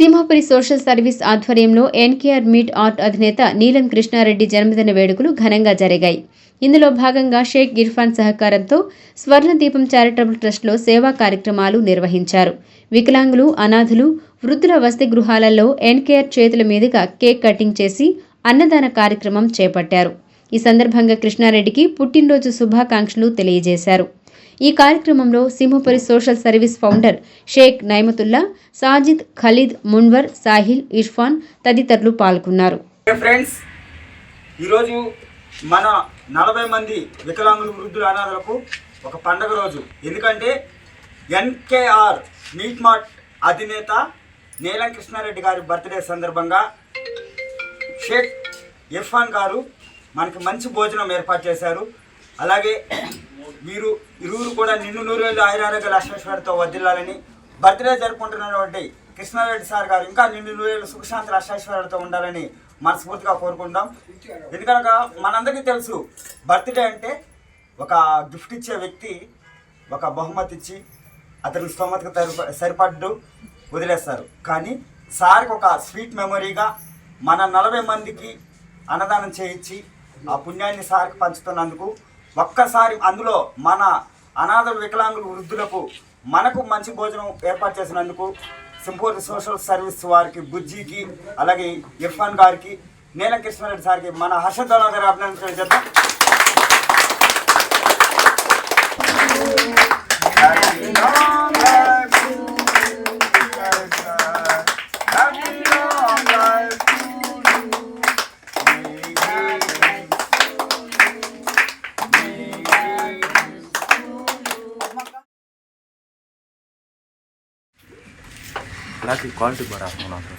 Simhapuri social service ఆధ్వర్యంలో NKR meet art అధినేత నీలం కృష్ణారెడ్డి జన్మదిన వేడుకలు ఘనంగా జరిగాయి. ఇందులో భాగంగా షేక్ ఇర్ఫాన్ సహకారంతో స్వర్ణదీపం చారిటబుల్ ట్రస్ట్లో సేవా కార్యక్రమాలు నిర్వహించారు. వికలాంగులు అనాథులు వృద్ధుల వసతి గృహాలలో ఎన్కేఆర్ చేతుల మీదుగా కేక్ కటింగ్ చేసి అన్నదాన కార్యక్రమం చేపట్టారు. ఈ సందర్భంగా కృష్ణారెడ్డికి పుట్టినరోజు శుభాకాంక్షలు తెలియజేశారు. ఈ కార్యక్రమంలో Simhapuri social service founder Sheikh Naimatullah Sajid Khalid Munwar Sahil Irfan తదితరులు పాల్గొన్నారు. ఫ్రెండ్స్ ఈరోజు మన నలభై మంది వికలాంగులు వృద్ధుల అనాథలకు ఒక పండగ రోజు. ఎందుకంటే ఎన్కేఆర్ మీట్ మార్ట్ అధినేత నీలం కృష్ణారెడ్డి గారి బర్త్డే సందర్భంగా షేక్ ఇర్ఫాన్ గారు మనకి మంచి భోజనం ఏర్పాటు చేశారు. అలాగే వీరు ఇరువురు కూడా నిన్ను నూరేళ్ళు ఆయురారోగ్య లక్ష్మేశ్వరితో వదిలాలని బర్త్డే జరుపుకుంటున్నటువంటి కృష్ణారెడ్డి సార్ గారు ఇంకా నిన్ను నూరేళ్ళు సుఖశాంతి లక్ష్మేశ్వరులతో ఉండాలని మనస్ఫూర్తిగా కోరుకుంటాం ఎందుకనగా మనందరికీ తెలుసు బర్త్డే అంటే ఒక గిఫ్ట్ ఇచ్చే వ్యక్తి ఒక బహుమతి ఇచ్చి అతని స్తోమతకు తరిప సరిపడ్డు వదిలేస్తారు. కానీ సార్కి ఒక స్వీట్ మెమరీగా మన నలభై మందికి అన్నదానం చేయించి ఆ పుణ్యాన్ని సార్కి పంచుతున్నందుకు ఒక్కసారి అందులో మన అనాథ వికలాంగులు వృద్ధులకు మనకు మంచి భోజనం ఏర్పాటు చేసినందుకు సింపూర్ సోషల్ సర్వీస్ వారికి బుజ్జికి అలాగే ఇర్ఫాన్ గారికి నీలం కృష్ణారెడ్డి సార్కి మన హర్షద్వాల గారు అభినందించడం చేద్దాం lagi kualitas juga mau nonton.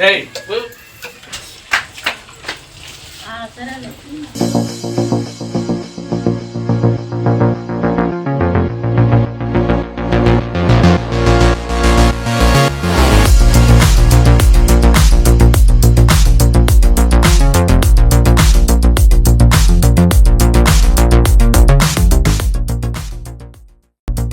Hey, సరే